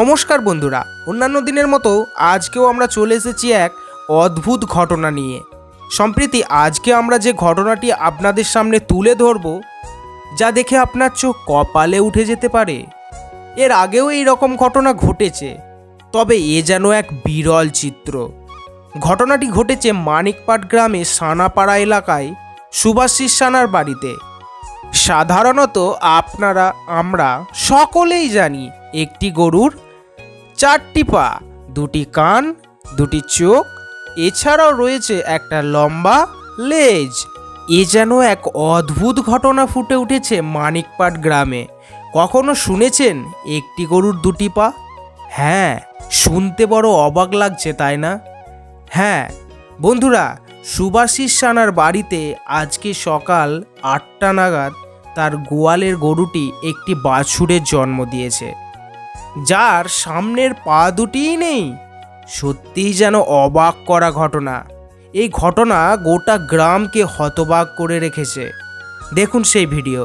নমস্কার বন্ধুরা, অন্যান্য দিনের মতো আজকেও আমরা চলে এসেছি এক অদ্ভুত ঘটনা নিয়ে। সম্প্রতি আজকে আমরা যে ঘটনাটি আপনাদের সামনে তুলে ধরব, যা দেখে আপনার চোখ কপালে উঠে যেতে পারে। এর আগেও এই রকম ঘটনা ঘটেছে, তবে এ যেন এক বিরল চিত্র। ঘটনাটি ঘটেছে মানিকপাট গ্রামে সানাপাড়া এলাকায় সুভাষিস সানার বাড়িতে। সাধারণত আপনারা, আমরা সকলেই জানি, একটি গরুর চারটি পা, দুটি কান, দুটি চোখ, এছাড়াও রয়েছে একটা লম্বা লেজ। এ যেন এক অদ্ভুত ঘটনা ফুটে উঠেছে মানিকপাট গ্রামে। কখনো শুনেছেন একটি গরুর দুটি পা? হ্যাঁ শুনতে বড় অবাক লাগছে, তাই না? হ্যাঁ বন্ধুরা, সুভাষিস সানার বাড়িতে আজকে সকাল আটটা নাগাদ তার গোয়ালের গরুটি একটি বাছুরের জন্ম দিয়েছে। যার সামনের পা দুটিই নেই। সত্যিই যেন অবাক করা ঘটনা। এই ঘটনা গোটা গ্রামকে হতবাক করে রেখেছে। দেখুন সেই ভিডিও।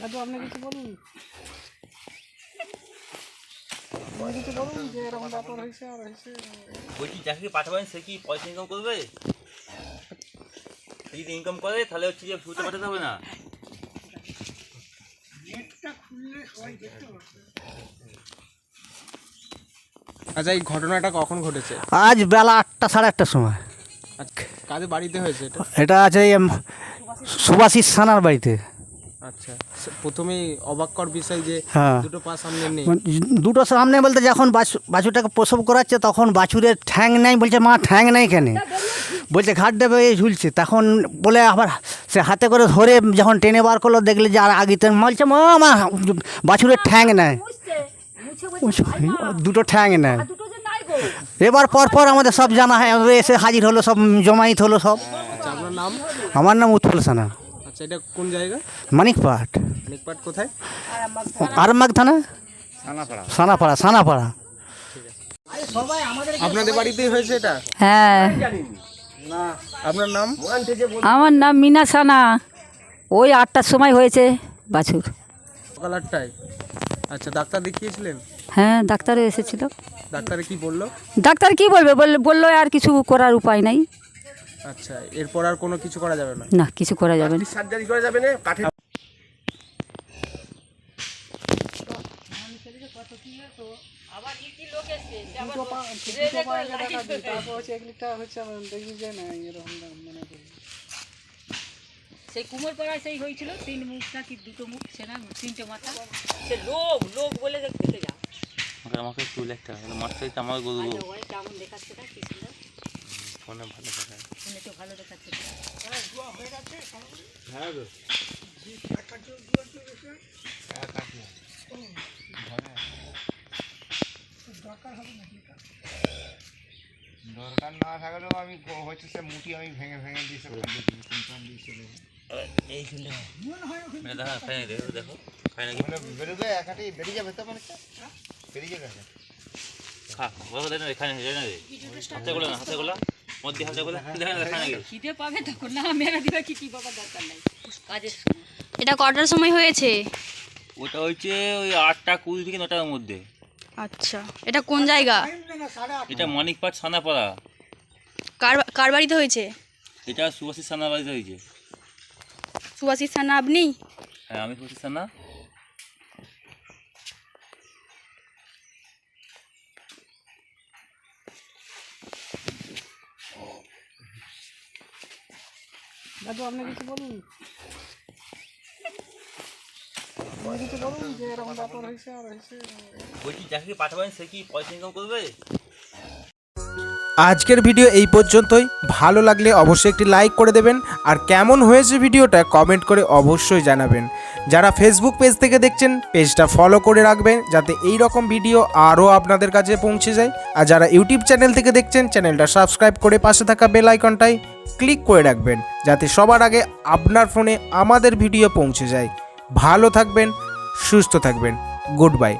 দাদু আপনি কিছু বলুন। কিছু বলুন যে এরকম ব্যাপার হয়েছে আর হয়েছে। বলছি যাকে পাঠাবেন সে কি পয়সা ইনকাম করবে? সে যদি ইনকাম করে তাহলে হচ্ছে যে ফুটে পাঠাতে হবে না? আচ্ছা এই ঘটনাটা কখন ঘটেছে? আজ বেলা আটটা সাড়ে আটটার সময়। আচ্ছা কাদের বাড়িতে হয়েছে এটা? এটা আছে সুভাষিস সানার বাড়িতে। আচ্ছা প্রথমেই অবাককর বিষয় যে হ্যাঁ। দুটো পা সামনে নেই। দুটো সামনে বলতে যখন বাছু বাছুরটাকে প্রসব করাচ্ছে তখন বাছুরের ঠ্যাং নেই বলছে মা ঠ্যাং নেই কেন? বলছে ঘাট দেবে এই ঝুলছে। তখন বলে আবার সে হাতে করে ধরে যখন টেনে বার করল দেখলে যে আর আগিতে বলছে মা আমার বাছুরের ঠ্যাং নেয়। দুটো ঠ্যাং নেয়। এবার পর পর আমাদের সব জানা হয় এসে হাজির হলো সব জমায়েত হলো সব। আচ্ছা নাম? আমার নাম উৎপল সানা। আচ্ছা এটা কোন জায়গা? মানিক পাট কোথায়? আরামবাগ থানা? সানাপাড়া। সানাপাড়া আপনাদের বাড়িতেই হয়েছে এটা? হ্যাঁ। আপনার নাম? আমার নাম মিনা সানা। ওই আটটার সময় হয়েছে বাছুর। সকাল আটটায়? আচ্ছা ডাক্তার দেখিয়েছিলেন? হ্যাঁ ডাক্তারও এসেছিল। ডাক্তারে কি বলল? ডাক্তার কি বলবে? বললে বলল আর কিছু করার উপায় নাই। আচ্ছা এরপর আর কোনো কিছু করা যাবে না? না কিছু করা যাবে না। সার্জারি করা যাবে না? হচ্ছে হচ্ছে সেই কুমোর পাড়ায় সেই হয়েছিল তিন মুখ নাকি দুটো মুখ সে না তিনটে মাথা সে লোক লোক বলে দেখ দেখে যা আমাকে আমাকে চুল একটা মাছ চাইতে আমার গরু কেমন দেখাচ্ছে না কি সুন্দর ফোনে ভালো দেখায় শুনে তো ভালো দেখাচ্ছে দরকার না থাকলেও আমি হচ্ছে সে মুটি আমি ভেঙে ভেঙে দিয়ে চুলটা দেখা। মানে বেরোবে একাটি বেরিয়ে যাবে তো মানে বেরিয়ে যাবে খা বলো দেন খাই না যাই হাতে গোলা হাতে গোলা? মধ্যে হাতে গোলা দেখা না খাই নাকি? খিদে পাবে তখন। না মেরে দিবে কি কি দরকার নাই? কাজের এটা কটার সময় হয়েছে? ওটা হচ্ছে ওই আটটা কুড়ি থেকে নটার মধ্যে। আচ্ছা। এটা কোন জায়গা? এটা মানিকপাট সানাপাড়া। কার কার বাড়িতে হয়েছে? এটা সুভাষী সানা বাড়িতে হয়েছে। সুভাষিস থানা আপনি? হ্যাঁ আমি সুভাষী সানা। দাদু আপনি কিছু বলুন আপনি কিছু বলুন যে এরকম ব্যাপার হয়েছে আর হয়েছে আজকের ভিডিও এই পর্যন্তই। ভালো লাগলে অবশ্যই একটি লাইক করে দেবেন আর কেমন হয়েছে ভিডিওটা কমেন্ট করে অবশ্যই জানাবেন। যারা ফেসবুক পেজ থেকে দেখছেন পেজটা ফলো করে রাখবেন যাতে এই রকম ভিডিও আরও আপনাদের কাছে পৌঁছে যায়। আর যারা ইউটিউব চ্যানেল থেকে দেখছেন চ্যানেলটা সাবস্ক্রাইব করে পাশে থাকা বেল আইকনটাই ক্লিক করে রাখবেন যাতে সবার আগে আপনার ফোনে আমাদের ভিডিও পৌঁছে যায়। ভালো থাকবেন সুস্থ থাকবেন গুড বাই